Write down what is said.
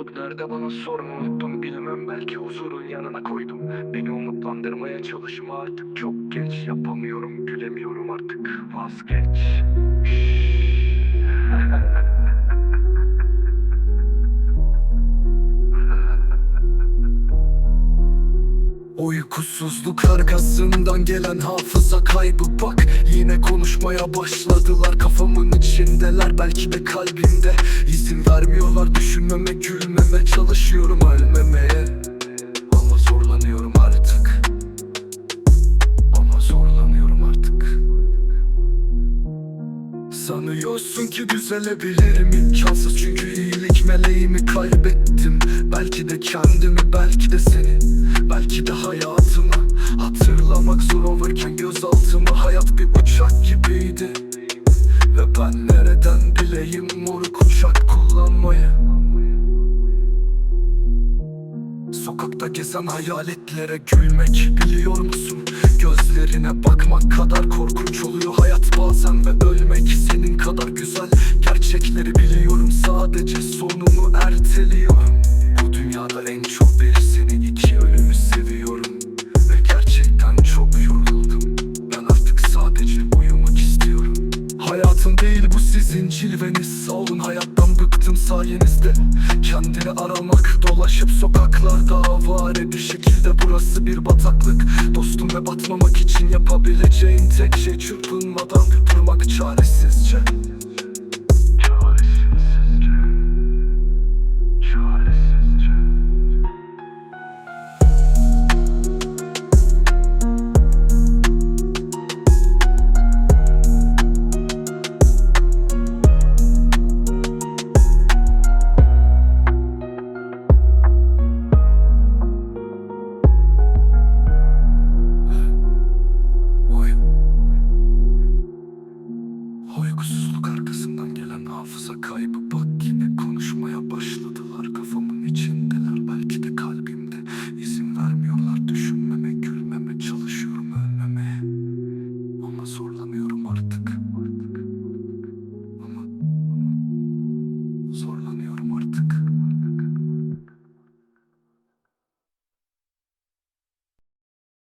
Mutluluk nerede bana sorma unuttum bilmem belki huzurun yanına koydum. Beni umutlandırmaya çalışma. Artık çok geç. Yapamıyorum gülemiyorum. Artık vazgeç. Uykusuzluk arkasından gelen hafıza kaybı. Bak Yine konuşmaya başladılar. Kafamın içindeler Belki de kalbimde. İzin vermiyorlar düşünmeme gülmeme Çalışıyorum ölmemeye. Ama zorlanıyorum artık. Ama zorlanıyorum artık. Sanıyorsun ki düzelebilirim. İmkansız çünkü iyilik meleğimi kaybettim. Belki de kendimi belki de seni belki de hayatımı Hatırlamak zor olurken gözaltımı Sokakta gezen hayaletlere gülmek biliyor musun? Gözlerine bakmak kadar korkunç oluyor hayat bazen ve ölmek senin kadar güzel Gerçekleri biliyorum sadece sonumu erteliyorum Bu dünyada en cilveniz Sağ olun hayattan bıktım sayenizde. Kendini aramak dolaşıp sokaklarda avare bir şekilde Burası bir bataklık. Dostum ve batmamak için yapabileceğin tek şey Çırpınmadan durmak çaresizce Mutsuzluk arkasından gelen hafıza kaybı bak yine konuşmaya başladılar.